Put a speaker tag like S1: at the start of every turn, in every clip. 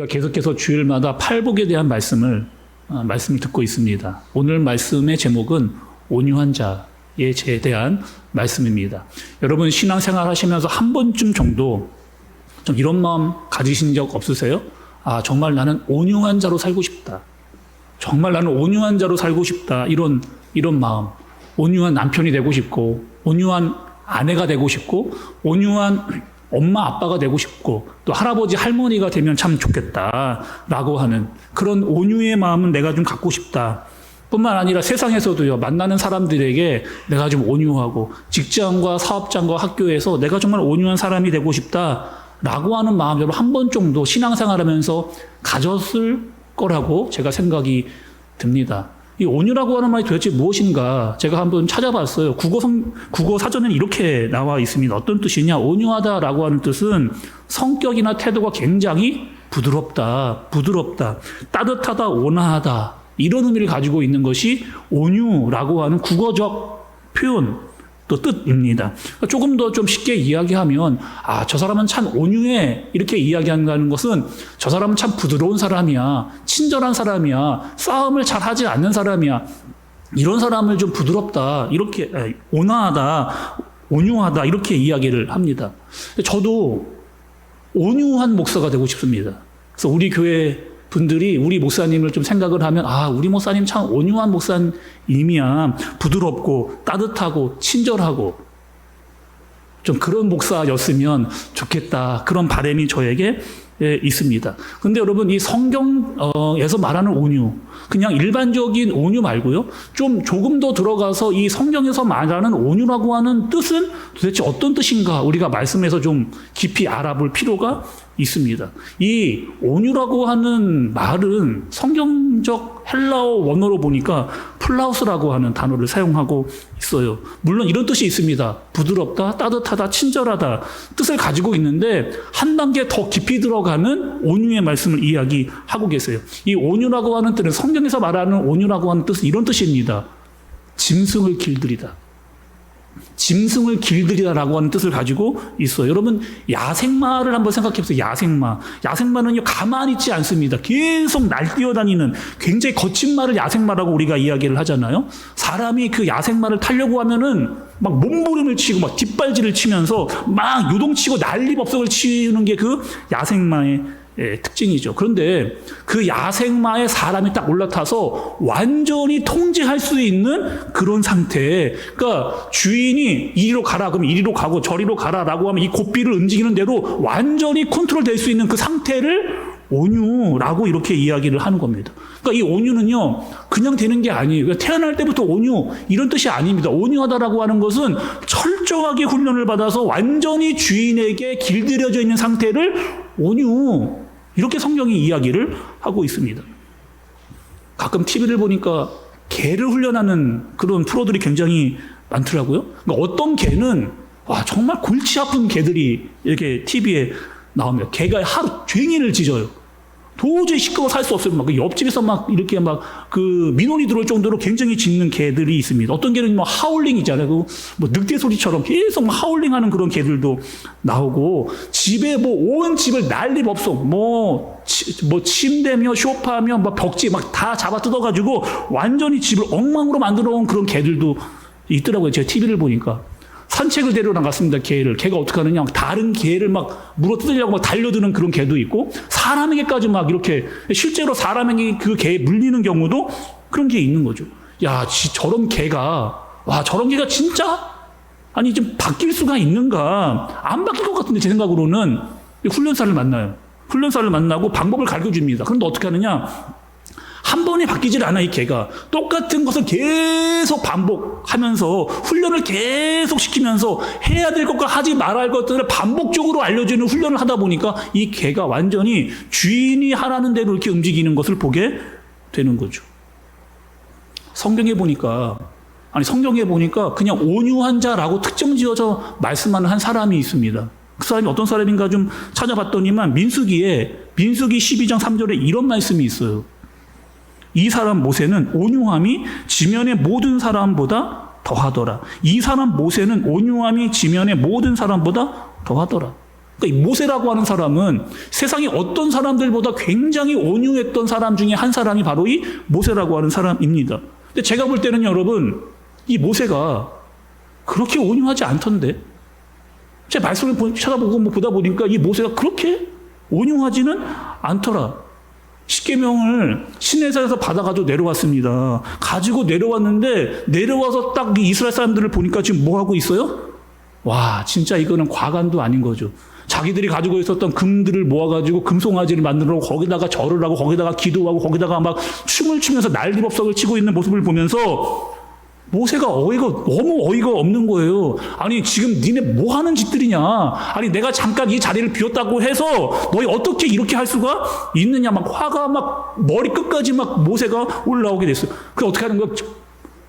S1: 우리가 계속해서 주일마다 팔복에 대한 말씀을 어, 말씀을 듣고 있습니다. 오늘 말씀의 제목은 온유한 자에 제 대한 말씀입니다. 여러분 신앙생활 하시면서 한 번쯤 정도 좀 이런 마음 가지신 적 없으세요? 아 정말 나는 온유한 자로 살고 싶다. 정말 나는 온유한 자로 살고 싶다. 이런 이런 마음. 온유한 남편이 되고 싶고 온유한 아내가 되고 싶고 온유한 엄마 아빠가 되고 싶고 또 할아버지 할머니가 되면 참 좋겠다라고 하는 그런 온유의 마음은 내가 좀 갖고 싶다. 뿐만 아니라 세상에서도요 만나는 사람들에게 내가 좀 온유하고 직장과 사업장과 학교에서 내가 정말 온유한 사람이 되고 싶다 라고 하는 마음 여러분 한 번 정도 신앙생활 하면서 가졌을 거라고 제가 생각이 듭니다. 이 온유라고 하는 말이 도대체 무엇인가 제가 한번 찾아봤어요. 국어 성, 국어 사전에는 이렇게 나와 있습니다. 어떤 뜻이냐? 온유하다라고 하는 뜻은 성격이나 태도가 굉장히 부드럽다, 부드럽다, 따뜻하다, 온화하다 이런 의미를 가지고 있는 것이 온유라고 하는 국어적 표현 또 뜻입니다. 조금 더 좀 쉽게 이야기하면 아 저 사람은 참 온유해 이렇게 이야기한다는 것은 저 사람은 참 부드러운 사람이야 친절한 사람이야 싸움을 잘 하지 않는 사람이야 이런 사람을 좀 부드럽다 이렇게 에, 온화하다 온유하다 이렇게 이야기를 합니다. 저도 온유한 목사가 되고 싶습니다. 그래서 우리 교회 분들이 우리 목사님을 좀 생각을 하면 아 우리 목사님 참 온유한 목사님이야. 부드럽고 따뜻하고 친절하고. 좀 그런 목사였으면 좋겠다. 그런 바람이 저에게 예, 있습니다. 근데 여러분 이 성경에서 말하는 온유 그냥 일반적인 온유 말고요. 좀 조금 더 들어가서 이 성경에서 말하는 온유라고 하는 뜻은 도대체 어떤 뜻인가 우리가 말씀에서 좀 깊이 알아볼 필요가 있습니다. 이 온유라고 하는 말은 성경적 헬라어 원어로 보니까 플라우스라고 하는 단어를 사용하고 있어요. 물론 이런 뜻이 있습니다. 부드럽다, 따뜻하다, 친절하다 뜻을 가지고 있는데 한 단계 더 깊이 들어가는 온유의 말씀을 이야기하고 계세요. 이 온유라고 하는 뜻은 성경에서 말하는 온유라고 하는 뜻은 이런 뜻입니다. 짐승을 길들이다. 짐승을 길들이다라고 하는 뜻을 가지고 있어요. 여러분 야생마를 한번 생각해 보세요. 야생마. 야생마는요 가만히 있지 않습니다. 계속 날뛰어다니는 굉장히 거친 말을 야생마라고 우리가 이야기를 하잖아요. 사람이 그 야생마를 타려고 하면은 막 몸부림을 치고 막 뒷발질을 치면서 막 요동치고 난리법석을 치는 게 그 야생마의 예, 특징이죠. 그런데 그 야생마에 사람이 딱 올라타서 완전히 통제할 수 있는 그런 상태. 그러니까 주인이 이리로 가라 그러면 이리로 가고 저리로 가라라고 하면 이 고삐를 움직이는 대로 완전히 컨트롤 될 수 있는 그 상태를 온유라고 이렇게 이야기를 하는 겁니다. 그러니까 이 온유는요, 그냥 되는 게 아니에요. 그러니까 태어날 때부터 온유, 이런 뜻이 아닙니다. 온유하다라고 하는 것은 철저하게 훈련을 받아서 완전히 주인에게 길들여져 있는 상태를 온유, 이렇게 성경이 이야기를 하고 있습니다. 가끔 TV를 보니까 개를 훈련하는 그런 프로들이 굉장히 많더라고요. 그러니까 어떤 개는 와 정말 골치 아픈 개들이 이렇게 TV에 나옵니다. 개가 하루 종일을 짖어요. 도저히 시끄러워 살 수 없어요. 막그 옆집에서 막 이렇게 막 그 민원이 들어올 정도로 굉장히 짖는 개들이 있습니다. 어떤 개는 뭐 하울링이잖아요. 그뭐 늑대 소리처럼 계속 막 하울링하는 그런 개들도 나오고 집에 뭐 온 집을 난리 법석 뭐, 치, 뭐 침대며 소파며 뭐 벽지 막 다 잡아 뜯어가지고 완전히 집을 엉망으로 만들어 온 그런 개들도 있더라고요. 제가 TV를 보니까. 산책을 데리러 나갔습니다. 개를. 개가 어떻게 하느냐. 다른 개를 막 물어 뜯으려고 막 달려드는 그런 개도 있고 사람에게까지 막 이렇게 실제로 사람에게 그 개에 물리는 경우도 그런 게 있는 거죠. 야, 지- 저런 개가 와, 저런 개가 진짜 아니 좀 바뀔 수가 있는가? 안 바뀔 것 같은데 제 생각으로는 훈련사를 만나요. 훈련사를 만나고 방법을 가르쳐 줍니다. 그런데 어떻게 하느냐? 한 번에 바뀌질 않아, 이 개가. 똑같은 것을 계속 반복하면서 훈련을 계속 시키면서 해야 될 것과 하지 말아야 할 것들을 반복적으로 알려주는 훈련을 하다 보니까 이 개가 완전히 주인이 하라는 대로 이렇게 움직이는 것을 보게 되는 거죠. 성경에 보니까, 아니, 성경에 보니까 그냥 온유한 자라고 특정 지어서 말씀하는 한 사람이 있습니다. 그 사람이 어떤 사람인가 좀 찾아봤더니만 민수기에, 민수기 12장 3절에 이런 말씀이 있어요. 이 사람 모세는 온유함이 지면의 모든 사람보다 더하더라. 이 사람 모세는 온유함이 지면의 모든 사람보다 더하더라. 그러니까 이 모세라고 하는 사람은 세상에 어떤 사람들보다 굉장히 온유했던 사람 중에 한 사람이 바로 이 모세라고 하는 사람입니다. 근데 제가 볼 때는 여러분 이 모세가 그렇게 온유하지 않던데 제 말씀을 보- 찾아보고 뭐 보다 보니까 이 모세가 그렇게 온유하지는 않더라. 십계명을 시내산에서 받아가지고 내려왔습니다. 가지고 내려왔는데 내려와서 딱이 이스라엘 사람들을 보니까 지금 뭐 하고 있어요? 와, 진짜 이거는 과간도 아닌 거죠. 자기들이 가지고 있었던 금들을 모아가지고 금송아지를 만들어 거기다가 절을 하고 거기다가 기도하고 거기다가 막 춤을 추면서 난리법석을 치고 있는 모습을 보면서 모세가 어이가 너무 어이가 없는 거예요. 아니 지금 니네 뭐 하는 짓들이냐? 아니 내가 잠깐 이 자리를 비웠다고 해서 너희 어떻게 이렇게 할 수가 있느냐? 막 화가 막 머리 끝까지 막 모세가 올라오게 됐어요. 그 어떻게 하는 거야?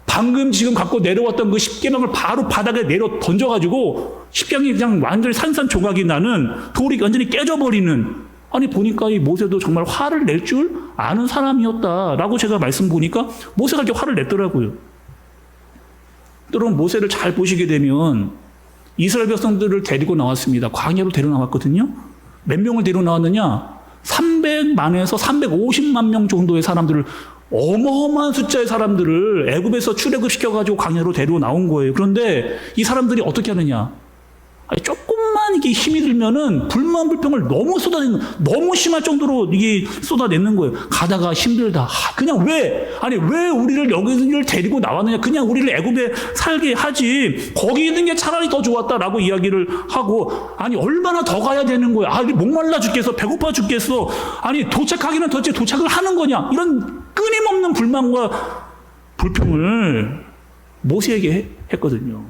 S1: 방금 지금 갖고 내려왔던 그 십계명을 바로 바닥에 내려 던져가지고 십계명이 그냥 완전히 산산조각이 나는 돌이 완전히 깨져버리는 아니 보니까 이 모세도 정말 화를 낼 줄 아는 사람이었다라고 제가 말씀 보니까 모세가 이렇게 화를 냈더라고요. 여러분 모세를 잘 보시게 되면 이스라엘 백성들을 데리고 나왔습니다. 광야로 데려 나왔거든요. 몇 명을 데려 나왔느냐? 300만에서 350만 명 정도의 사람들을 어마어마한 숫자의 사람들을 애굽에서 출애굽 시켜가지고 광야로 데리고 나온 거예요. 그런데 이 사람들이 어떻게 하느냐? 조금만 이게 힘이 들면은 불만 불평을 너무 쏟아내는 너무 심할 정도로 이게 쏟아내는 거예요. 가다가 힘들다. 아, 그냥 왜 아니 왜 우리를 여기를 데리고 나왔느냐? 그냥 우리를 애굽에 살게 하지. 거기 있는 게 차라리 더 좋았다라고 이야기를 하고 아니 얼마나 더 가야 되는 거야? 아니 목말라 죽겠어, 배고파 죽겠어. 아니 도착하기는 도대체 도착을 하는 거냐? 이런 끊임없는 불만과 불평을 모세에게 해- 했거든요.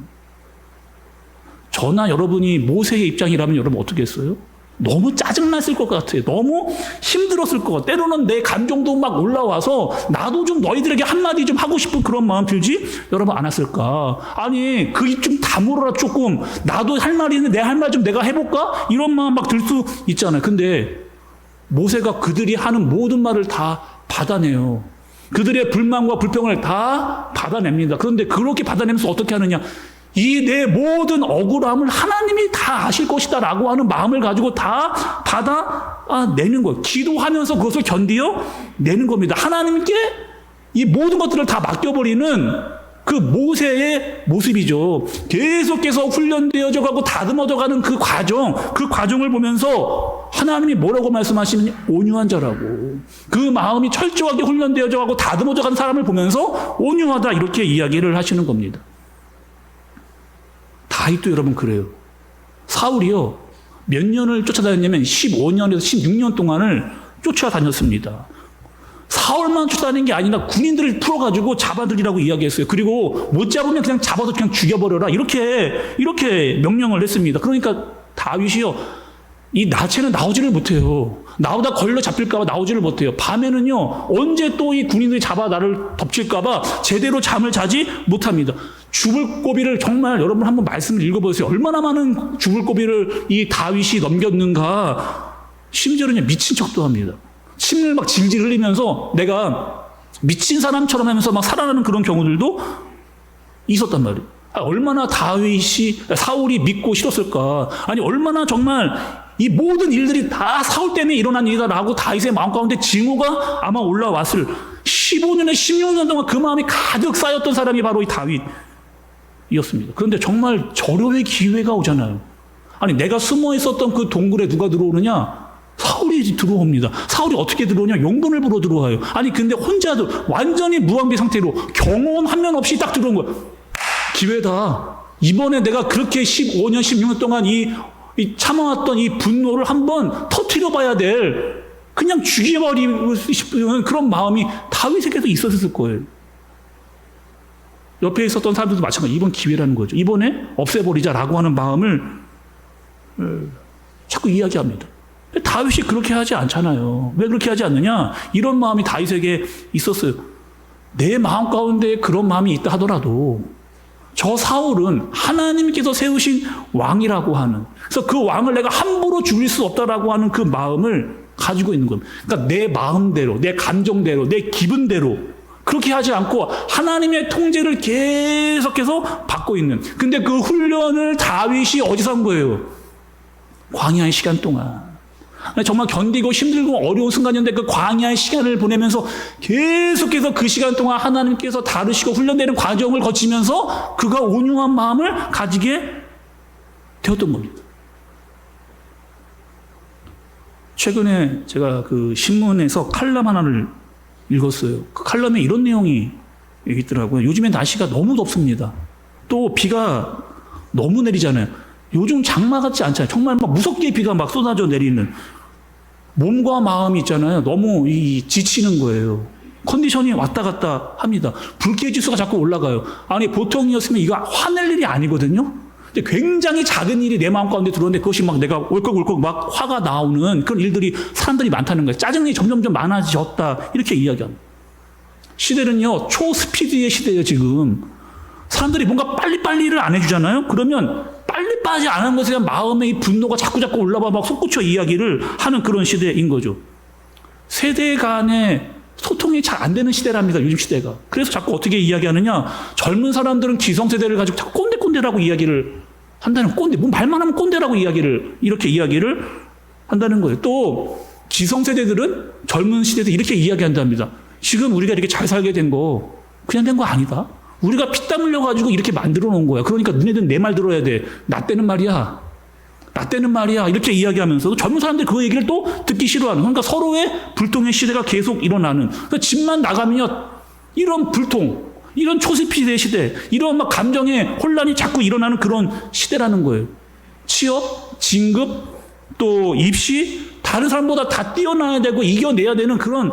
S1: 저나 여러분이 모세의 입장이라면 여러분 어떻게 했어요? 너무 짜증났을 것 같아요. 너무 힘들었을 것 같아요. 때로는 내 감정도 막 올라와서 나도 좀 너희들에게 한마디 좀 하고 싶은 그런 마음 들지? 여러분 안 왔을까? 아니, 그 입 좀 다물어라 조금. 나도 할 말이 있는데 내 할 말 좀 내가 해볼까? 이런 마음 막 들 수 있잖아요. 근데 모세가 그들이 하는 모든 말을 다 받아내요. 그들의 불만과 불평을 다 받아냅니다. 그런데 그렇게 받아내면서 어떻게 하느냐? 이 내 모든 억울함을 하나님이 다 아실 것이다 라고 하는 마음을 가지고 다 받아내는 거예요. 기도하면서 그것을 견디어 내는 겁니다. 하나님께 이 모든 것들을 다 맡겨버리는 그 모세의 모습이죠. 계속해서 훈련되어져 가고 다듬어져 가는 그 과정, 그 과정을 보면서 하나님이 뭐라고 말씀하시느냐? 온유한 자라고. 그 마음이 철저하게 훈련되어져 가고 다듬어져 가는 사람을 보면서 온유하다 이렇게 이야기를 하시는 겁니다. 다윗도 여러분 그래요. 사울이요. 몇 년을 쫓아다녔냐면 15년에서 16년 동안을 쫓아다녔습니다. 사울만 쫓아다닌 게 아니라 군인들을 풀어가지고 잡아들이라고 이야기했어요. 그리고 못 잡으면 그냥 잡아서 그냥 죽여버려라. 이렇게, 이렇게 명령을 했습니다. 그러니까 다윗이요. 이 나체는 나오지를 못해요. 나오다 걸려 잡힐까봐 나오지를 못해요. 밤에는요, 언제 또 이 군인들이 잡아 나를 덮칠까봐 제대로 잠을 자지 못합니다. 죽을 고비를 정말 여러분 한번 말씀을 읽어보세요. 얼마나 많은 죽을 고비를 이 다윗이 넘겼는가. 심지어는 미친 척도 합니다. 침을 막 질질 흘리면서 내가 미친 사람처럼 하면서 막 살아나는 그런 경우들도 있었단 말이에요. 아, 얼마나 다윗이 사울이 믿고 싫었을까? 아니 얼마나 정말 이 모든 일들이 다 사울 때문에 일어난 일이다라고 다윗의 마음 가운데 징후가 아마 올라왔을 15년에 16년 동안 그 마음이 가득 쌓였던 사람이 바로 이 다윗이었습니다. 그런데 정말 절호의 기회가 오잖아요. 아니 내가 숨어 있었던 그 동굴에 누가 들어오느냐? 사울이 들어옵니다. 사울이 어떻게 들어오냐? 용돈을 불어 들어와요. 아니 근데 혼자 들 완전히 무방비 상태로 경호원 한 명 없이 딱 들어온 거야. 기회다. 이번에 내가 그렇게 15년, 16년 동안 이, 이 참아왔던 이 분노를 한번 터트려 봐야 될 그냥 죽여버리고 싶은 그런 마음이 다윗에게도 있었을 거예요. 옆에 있었던 사람들도 마찬가지. 이번 기회라는 거죠. 이번에 없애버리자라고 하는 마음을 어, 자꾸 이야기합니다. 다윗이 그렇게 하지 않잖아요. 왜 그렇게 하지 않느냐? 이런 마음이 다윗에게 있었어요. 내 마음 가운데 그런 마음이 있다 하더라도 저 사울은 하나님께서 세우신 왕이라고 하는 그래서 그 왕을 내가 함부로 죽일 수 없다라고 하는 그 마음을 가지고 있는 겁니다. 그러니까 내 마음대로, 내 감정대로, 내 기분대로 그렇게 하지 않고 하나님의 통제를 계속해서 받고 있는. 근데 그 훈련을 다윗이 어디서 한 거예요? 광야의 시간 동안. 정말 견디고 힘들고 어려운 순간이었는데 그 광야의 시간을 보내면서 계속해서 그 시간 동안 하나님께서 다루시고 훈련되는 과정을 거치면서 그가 온유한 마음을 가지게 되었던 겁니다. 최근에 제가 그 신문에서 칼럼 하나를 읽었어요. 그 칼럼에 이런 내용이 있더라고요. 요즘엔 날씨가 너무 덥습니다. 또 비가 너무 내리잖아요. 요즘 장마 같지 않잖아요. 정말 막 무섭게 비가 막 쏟아져 내리는 몸과 마음이 있잖아요. 너무 이 지치는 거예요. 컨디션이 왔다 갔다 합니다. 불쾌 지수가 자꾸 올라가요. 아니 보통이었으면 이거 화낼 일이 아니거든요. 근데 굉장히 작은 일이 내 마음 가운데 들어오는데 그것이 막 내가 울컥울컥 막 화가 나오는 그런 일들이 사람들이 많다는 거예요. 짜증이 점점점 많아졌다 이렇게 이야기합니다. 시대는요 초스피드의 시대예요 지금. 사람들이 뭔가 빨리빨리를 안 해주잖아요. 그러면 빨리빨리 안 하는 것에 대한 마음의 이 분노가 자꾸자꾸 올라와 막 솟구쳐 이야기를 하는 그런 시대인 거죠. 세대 간의 소통이 잘 안 되는 시대랍니다. 요즘 시대가. 그래서 자꾸 어떻게 이야기하느냐. 젊은 사람들은 기성세대를 가지고 자꾸 꼰대꼰대라고 이야기를 한다는 꼰대. 뭐 말만 하면 꼰대라고 이야기를 이렇게 이야기를 한다는 거예요. 또 기성세대들은 젊은 시대도 이렇게 이야기한답니다. 지금 우리가 이렇게 잘 살게 된 거 그냥 된 거 아니다. 우리가 피땀 흘려가지고 이렇게 만들어 놓은 거야. 그러니까 너네들 내 말 들어야 돼. 나 때는 말이야. 나 때는 말이야. 이렇게 이야기하면서도 젊은 사람들이 그 얘기를 또 듣기 싫어하는. 그러니까 서로의 불통의 시대가 계속 일어나는. 그러니까 집만 나가면 이런 불통, 이런 초시피의 시대, 이런 막 감정의 혼란이 자꾸 일어나는 그런 시대라는 거예요. 취업, 진급, 또 입시, 다른 사람보다 다 뛰어나야 되고 이겨내야 되는 그런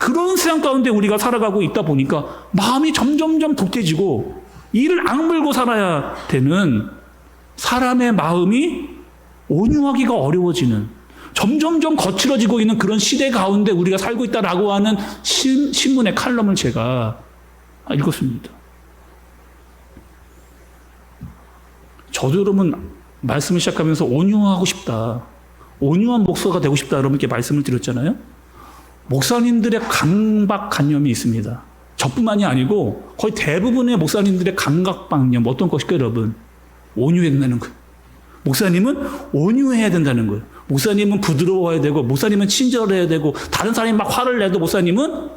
S1: 그런 세상 가운데 우리가 살아가고 있다 보니까 마음이 점점점 독해지고 이를 악물고 살아야 되는 사람의 마음이 온유하기가 어려워지는 점점점 거칠어지고 있는 그런 시대 가운데 우리가 살고 있다라고 하는 신, 신문의 칼럼을 제가 읽었습니다. 저도 여러분 말씀을 시작하면서 온유하고 싶다. 온유한 목사가 되고 싶다. 여러분께 말씀을 드렸잖아요. 목사님들의 강박관념이 있습니다. 저뿐만이 아니고 거의 대부분의 목사님들의 강박관념 어떤 것일까요, 여러분? 온유해야 거예요. 목사님은 온유해야 된다는 거예요. 목사님은 부드러워야 되고, 목사님은 친절해야 되고, 다른 사람이 막 화를 내도 목사님은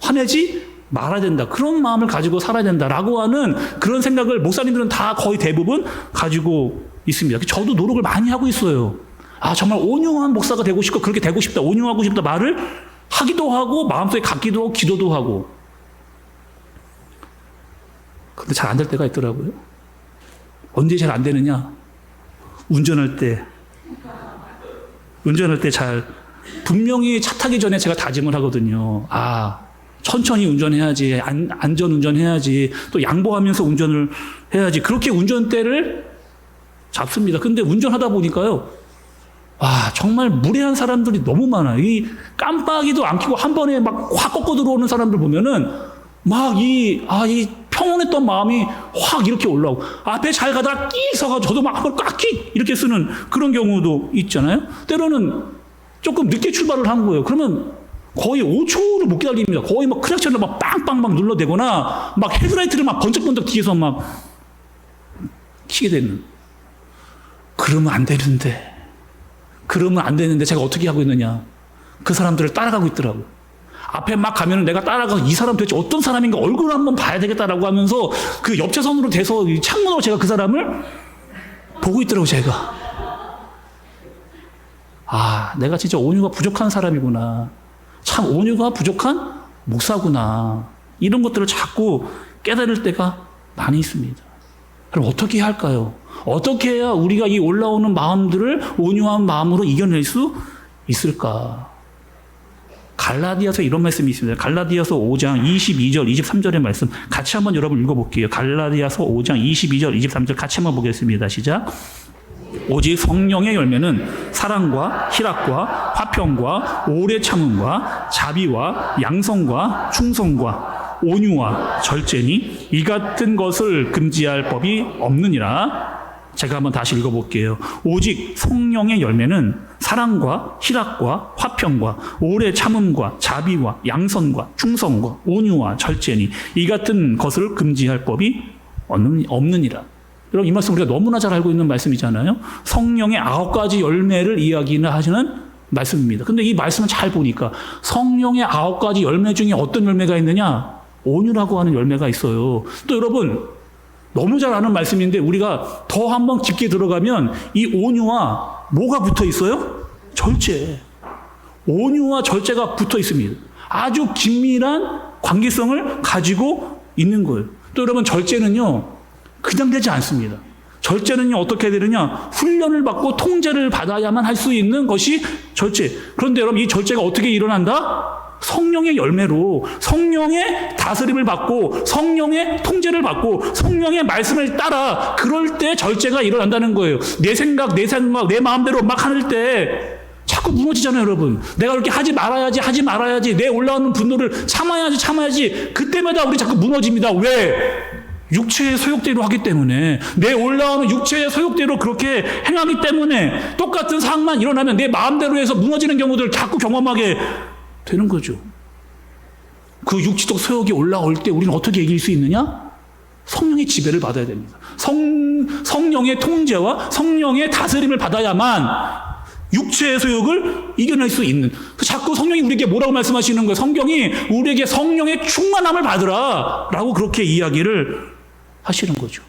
S1: 화내지 말아야 된다. 그런 마음을 가지고 살아야 된다라고 하는 그런 생각을 목사님들은 다 거의 대부분 가지고 있습니다. 저도 노력을 많이 하고 있어요. 아, 정말 온유한 목사가 되고 싶고, 그렇게 되고 싶다, 온유하고 싶다 말을 하기도 하고, 마음속에 갖기도 하고, 기도도 하고. 근데 잘 안 될 때가 있더라고요. 언제 잘 안 되느냐? 운전할 때. 운전할 때 잘, 분명히 차 타기 전에 제가 다짐을 하거든요. 아, 천천히 운전해야지, 안, 안전 운전해야지, 또 양보하면서 운전을 해야지. 그렇게 운전대를 잡습니다. 근데 운전하다 보니까요, 와, 정말 무례한 사람들이 너무 많아요. 이 깜빡이도 안 켜고 한 번에 막 확 꺾어 들어오는 사람들 보면은 막 이, 아, 이 평온했던 마음이 확 이렇게 올라오고 앞에 잘 가다가 끽 서가지고 저도 막 한번 꽉끽 이렇게 쓰는 그런 경우도 있잖아요. 때로는 조금 늦게 출발을 한 거예요. 그러면 거의 5초를 못 기다립니다. 거의 막 크랙처럼 막 빵빵 막 눌러대거나 막 헤드라이트를 막 번쩍번쩍 뒤에서 막 키게 되는. 그러면 안 되는데. 그러면 안 되는데 제가 어떻게 하고 있느냐. 그 사람들을 따라가고 있더라고요. 앞에 막 가면은 내가 따라가서 이 사람 도대체 어떤 사람인가 얼굴 한번 봐야 되겠다라고 하면서 그 옆차선으로 돼서 이 창문으로 제가 그 사람을 보고 있더라고요, 제가. 아, 내가 진짜 온유가 부족한 사람이구나. 참 온유가 부족한 목사구나. 이런 것들을 자꾸 깨달을 때가 많이 있습니다. 그럼 어떻게 해야 할까요? 어떻게 해야 우리가 이 올라오는 마음들을 온유한 마음으로 이겨낼 수 있을까? 갈라디아서 이런 말씀이 있습니다. 갈라디아서 5장 22절, 23절의 말씀 같이 한번 여러분 읽어볼게요. 갈라디아서 5장 22절, 23절 같이 한번 보겠습니다. 시작. 오직 성령의 열매는 사랑과 희락과 화평과 오래 참음과 자비와 양성과 충성과 온유와 절제니 이 같은 것을 금지할 법이 없느니라. 제가 한번 다시 읽어볼게요. 오직 성령의 열매는 사랑과 희락과 화평과 오래 참음과 자비와 양선과 충성과 온유와 절제니 이 같은 것을 금지할 법이 없느니라. 여러분 이 말씀 우리가 너무나 잘 알고 있는 말씀이잖아요. 성령의 아홉 가지 열매를 이야기는 하시는 말씀입니다. 근데 이 말씀을 잘 보니까 성령의 아홉 가지 열매 중에 어떤 열매가 있느냐? 온유라고 하는 열매가 있어요. 또 여러분 너무 잘 아는 말씀인데 우리가 더 한번 깊게 들어가면 이 온유와 뭐가 붙어 있어요? 절제. 온유와 절제가 붙어 있습니다. 아주 긴밀한 관계성을 가지고 있는 거예요. 또 여러분 절제는요 그냥 되지 않습니다. 절제는요 어떻게 되느냐 훈련을 받고 통제를 받아야만 할 수 있는 것이 절제. 그런데 여러분 이 절제가 어떻게 일어난다? 성령의 열매로 성령의 다스림을 받고 성령의 통제를 받고 성령의 말씀을 따라 그럴 때 절제가 일어난다는 거예요. 내 생각, 내 생각, 내 마음대로 막 하는 때 자꾸 무너지잖아요, 여러분. 내가 그렇게 하지 말아야지, 하지 말아야지, 내 올라오는 분노를 참아야지, 참아야지. 그때마다 우리 자꾸 무너집니다. 왜? 육체의 소욕대로 하기 때문에 내 올라오는 육체의 소욕대로 그렇게 행하기 때문에 똑같은 상황만 일어나면 내 마음대로 해서 무너지는 경우들 자꾸 경험하게 되는 거죠. 그 육체적 소욕이 올라올 때 우리는 어떻게 이길 수 있느냐? 성령의 지배를 받아야 됩니다. 성, 성령의 통제와 성령의 다스림을 받아야만 육체의 소욕을 이겨낼 수 있는. 그 자꾸 성령이 우리에게 뭐라고 말씀하시는 거예요? 성경이 우리에게 성령의 충만함을 받으라. 라고 그렇게 이야기를 하시는 거죠.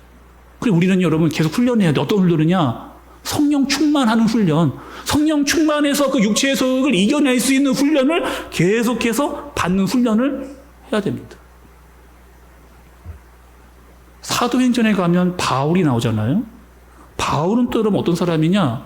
S1: 그리고 우리는 여러분 계속 훈련해야 돼. 어떤 훈련이냐? 성령 충만하는 훈련. 성령 충만해서 그 육체의 소욕을 이겨낼 수 있는 훈련을 계속해서 받는 훈련을 해야 됩니다. 사도행전에 가면 바울이 나오잖아요. 바울은 또 여러분 어떤 사람이냐?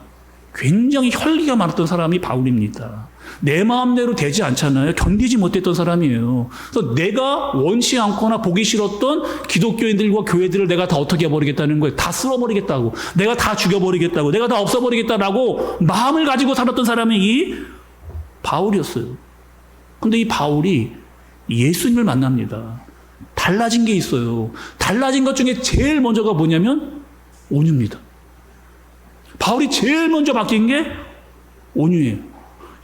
S1: 굉장히 혈기가 많았던 사람이 바울입니다. 내 마음대로 되지 않잖아요. 견디지 못했던 사람이에요. 그래서 내가 원치 않거나 보기 싫었던 기독교인들과 교회들을 내가 다 어떻게 해버리겠다는 거예요. 다 쓸어버리겠다고. 내가 다 죽여버리겠다고. 내가 다 없애버리겠다라고 마음을 가지고 살았던 사람이 이 바울이었어요. 근데 이 바울이 예수님을 만납니다. 달라진 게 있어요. 달라진 것 중에 제일 먼저가 뭐냐면 온유입니다. 바울이 제일 먼저 바뀐 게 온유예요.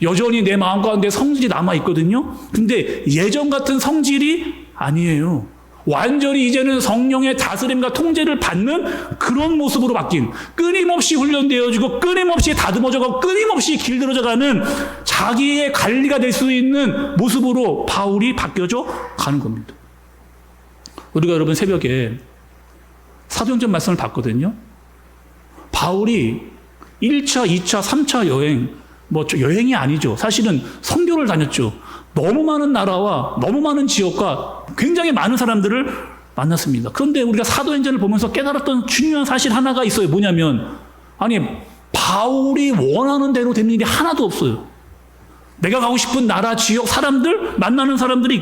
S1: 여전히 내 마음 가운데 성질이 남아 있거든요. 근데 예전 같은 성질이 아니에요. 완전히 이제는 성령의 다스림과 통제를 받는 그런 모습으로 바뀐 끊임없이 훈련되어지고 끊임없이 다듬어져가고 끊임없이 길들어져가는 자기의 관리가 될 수 있는 모습으로 바울이 바뀌어져 가는 겁니다. 우리가 여러분 새벽에 사도행전 말씀을 봤거든요. 바울이 1차, 2차, 3차 여행, 뭐 여행이 아니죠. 사실은 선교를 다녔죠. 너무 많은 나라와 너무 많은 지역과 굉장히 많은 사람들을 만났습니다. 그런데 우리가 사도행전을 보면서 깨달았던 중요한 사실 하나가 있어요. 뭐냐면, 아니, 바울이 원하는 대로 되는 일이 하나도 없어요. 내가 가고 싶은 나라, 지역, 사람들, 만나는 사람들이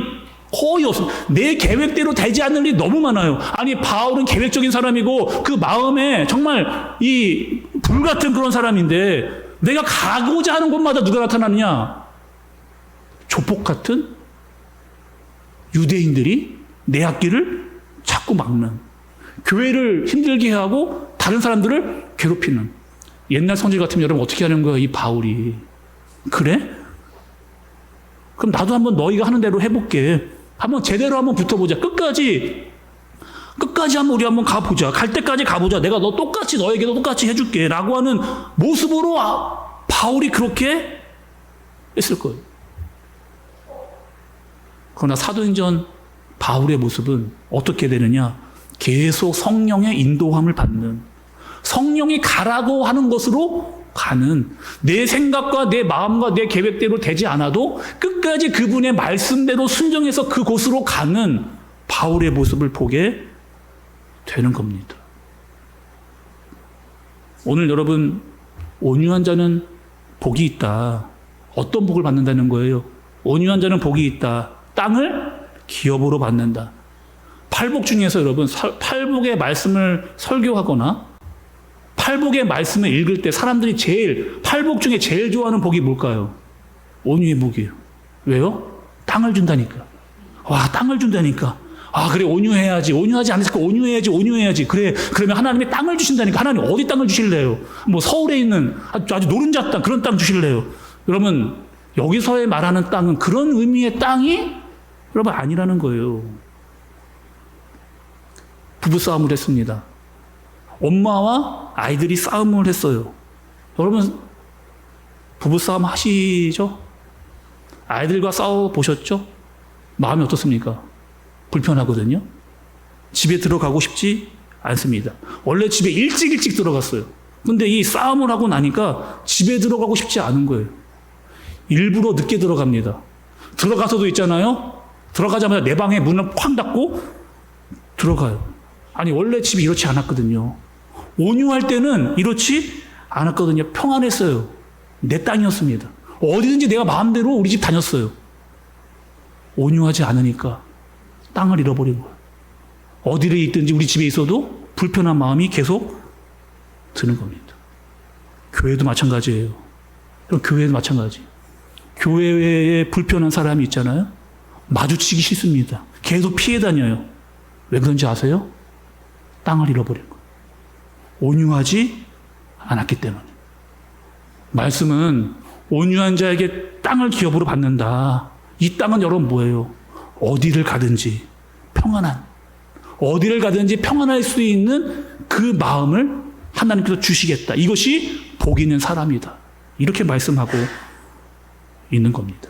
S1: 거의 없어. 내 계획대로 되지 않는 일이 너무 많아요. 아니, 바울은 계획적인 사람이고 그 마음에 정말 이 불같은 그런 사람인데 내가 가고자 하는 곳마다 누가 나타나느냐? 조폭 같은 유대인들이 내 앞길을 자꾸 막는 교회를 힘들게 하고 다른 사람들을 괴롭히는 옛날 성질 같으면 여러분 어떻게 하는 거야? 이 바울이. 그래? 그럼 나도 한번 너희가 하는 대로 해볼게. 한번 제대로 한번 붙어보자. 끝까지 끝까지 한번 우리 한번 가보자. 갈 때까지 가보자. 내가 너 똑같이 너에게도 똑같이 해줄게. 라고 하는 모습으로 아, 바울이 그렇게 했을 거예요. 그러나 사도행전 바울의 모습은 어떻게 되느냐? 계속 성령의 인도함을 받는 성령이 가라고 하는 것으로 가는 내 생각과 내 마음과 내 계획대로 되지 않아도 끝까지 그분의 말씀대로 순종해서 그곳으로 가는 바울의 모습을 보게 되는 겁니다. 오늘 여러분 온유한 자는 복이 있다. 어떤 복을 받는다는 거예요? 온유한 자는 복이 있다. 땅을 기업으로 받는다. 팔복 중에서 여러분 팔복의 말씀을 설교하거나 팔복의 말씀을 읽을 때 사람들이 제일 팔복 중에 제일 좋아하는 복이 뭘까요? 온유의 복이에요. 왜요? 땅을 준다니까. 와, 땅을 준다니까. 아, 그래, 온유해야지. 온유하지 않으니까 온유해야지, 온유해야지. 그래, 그러면 하나님이 땅을 주신다니까. 하나님 어디 땅을 주실래요? 뭐 서울에 있는 아주, 노른자 땅, 그런 땅 주실래요? 여러분, 여기서의 말하는 땅은 그런 의미의 땅이 여러분 아니라는 거예요. 부부 싸움을 했습니다. 엄마와 아이들이 싸움을 했어요. 여러분 부부 싸움 하시죠? 아이들과 싸워 보셨죠? 마음이 어떻습니까? 불편하거든요. 집에 들어가고 싶지 않습니다. 원래 집에 일찍 일찍 들어갔어요. 근데 이 싸움을 하고 나니까 집에 들어가고 싶지 않은 거예요. 일부러 늦게 들어갑니다. 들어가서도 있잖아요. 들어가자마자 내 방에 문을 쾅 닫고 들어가요. 아니 원래 집이 이렇지 않았거든요. 온유할 때는 이렇지 않았거든요. 평안했어요. 내 땅이었습니다. 어디든지 내가 마음대로 우리 집 다녔어요. 온유하지 않으니까 땅을 거예요. 어디를 있든지 우리 집에 있어도 불편한 마음이 계속 드는 겁니다. 교회도 마찬가지예요. 교회도 마찬가지. 교회에 불편한 사람이 있잖아요. 마주치기 싫습니다. 계속 피해 다녀요. 왜 그런지 아세요? 땅을 잃어버린 거예요. 온유하지 않았기 때문에. 말씀은 온유한 자에게 땅을 기업으로 받는다. 이 땅은 여러분 뭐예요? 어디를 가든지 평안한, 어디를 가든지 평안할 수 있는 그 마음을 하나님께서 주시겠다. 이것이 복 있는 사람이다. 이렇게 말씀하고 있는 겁니다.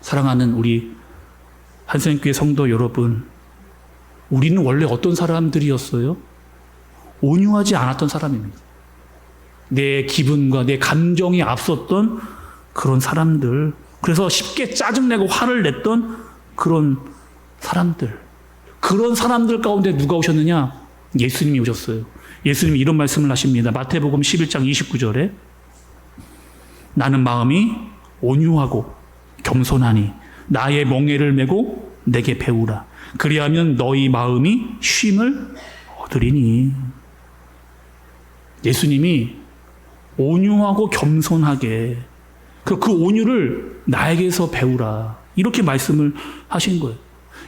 S1: 사랑하는 우리 한생교회 성도 여러분, 우리는 원래 어떤 사람들이었어요? 온유하지 않았던 사람입니다. 내 기분과 내 감정이 앞섰던 그런 사람들. 그래서 쉽게 짜증내고 화를 냈던 그런 사람들. 그런 사람들 가운데 누가 오셨느냐? 예수님이 오셨어요. 예수님이 이런 말씀을 하십니다. 마태복음 11장 29절에 나는 마음이 온유하고 겸손하니 나의 멍에를 메고 내게 배우라. 그리하면 너희 마음이 쉼을 얻으리니. 예수님이 온유하고 겸손하게 그, 그 온유를 나에게서 배우라. 이렇게 말씀을 하신 거예요.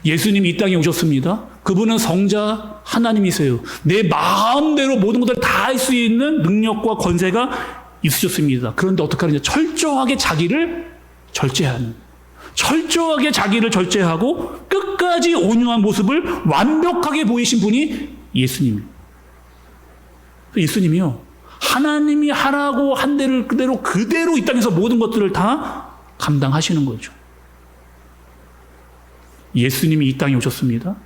S1: 예수님이 이 땅에 오셨습니다. 그분은 성자 하나님이세요. 내 마음대로 모든 것을 다 할 수 있는 능력과 권세가 있으셨습니다. 그런데 어떻게 하느냐? 철저하게 자기를 절제하는. 철저하게 자기를 절제하고 끝까지 온유한 모습을 완벽하게 보이신 분이 예수님이에요. 예수님이요. 하나님이 하라고 한 대를 그대로 그대로 이 땅에서 모든 것들을 다 감당하시는 거죠. 예수님이 이 땅에 오셨습니다.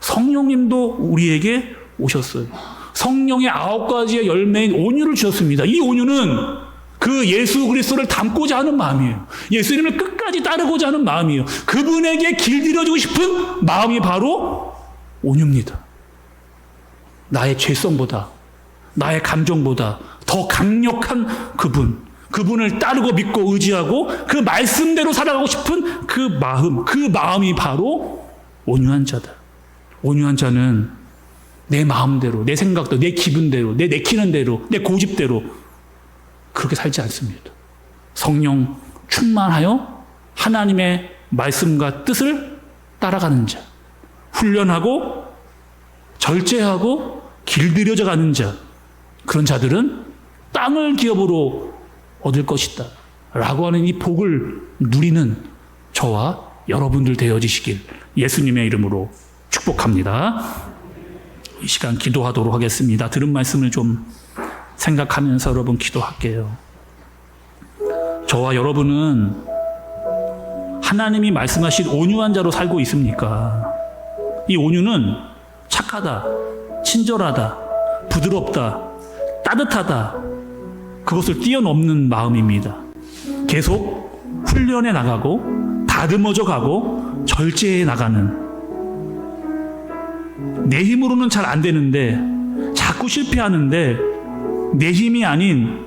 S1: 성령님도 우리에게 오셨어요. 성령의 아홉 가지의 열매인 온유를 주셨습니다. 이 온유는 그 예수 그리스도를 닮고자 하는 마음이에요. 예수님을 끝까지 따르고자 하는 마음이에요. 그분에게 길들여주고 싶은 마음이 바로 온유입니다. 나의 죄성보다, 나의 감정보다 더 강력한 그분, 그분을 따르고 믿고 의지하고 그 말씀대로 살아가고 싶은 그 마음, 그 마음이 바로 온유한 자다. 온유한 자는 내 마음대로, 내 생각대로, 내 기분대로, 내 내키는 대로, 내 고집대로 그렇게 살지 않습니다. 성령 충만하여 하나님의 말씀과 뜻을 따라가는 자, 훈련하고 절제하고 길들여져 가는 자, 그런 자들은 땅을 기업으로 얻을 것이다. 라고 하는 이 복을 누리는 저와 여러분들 되어지시길 예수님의 이름으로 축복합니다. 이 시간 기도하도록 하겠습니다. 들은 말씀을 좀 생각하면서 여러분 기도할게요. 저와 여러분은 하나님이 말씀하신 온유한 자로 살고 있습니까? 이 온유는 착하다, 친절하다, 부드럽다, 따뜻하다, 그것을 뛰어넘는 마음입니다. 계속 훈련해 나가고, 다듬어져 가고, 절제해 나가는. 내 힘으로는 잘 안 되는데, 자꾸 실패하는데, 내 힘이 아닌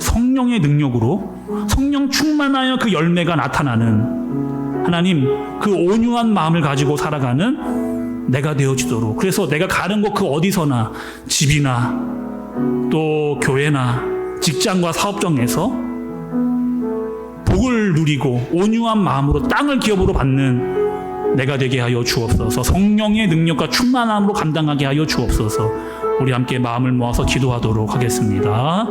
S1: 성령의 능력으로 성령 충만하여 그 열매가 나타나는 하나님 그 온유한 마음을 가지고 살아가는 내가 되어지도록 그래서 내가 가는 곳 그 어디서나 집이나 또 교회나 직장과 사업장에서 복을 누리고 온유한 마음으로 땅을 기업으로 받는 내가 되게 하여 주옵소서 성령의 능력과 충만함으로 감당하게 하여 주옵소서 우리 함께 마음을 모아서 기도하도록 하겠습니다.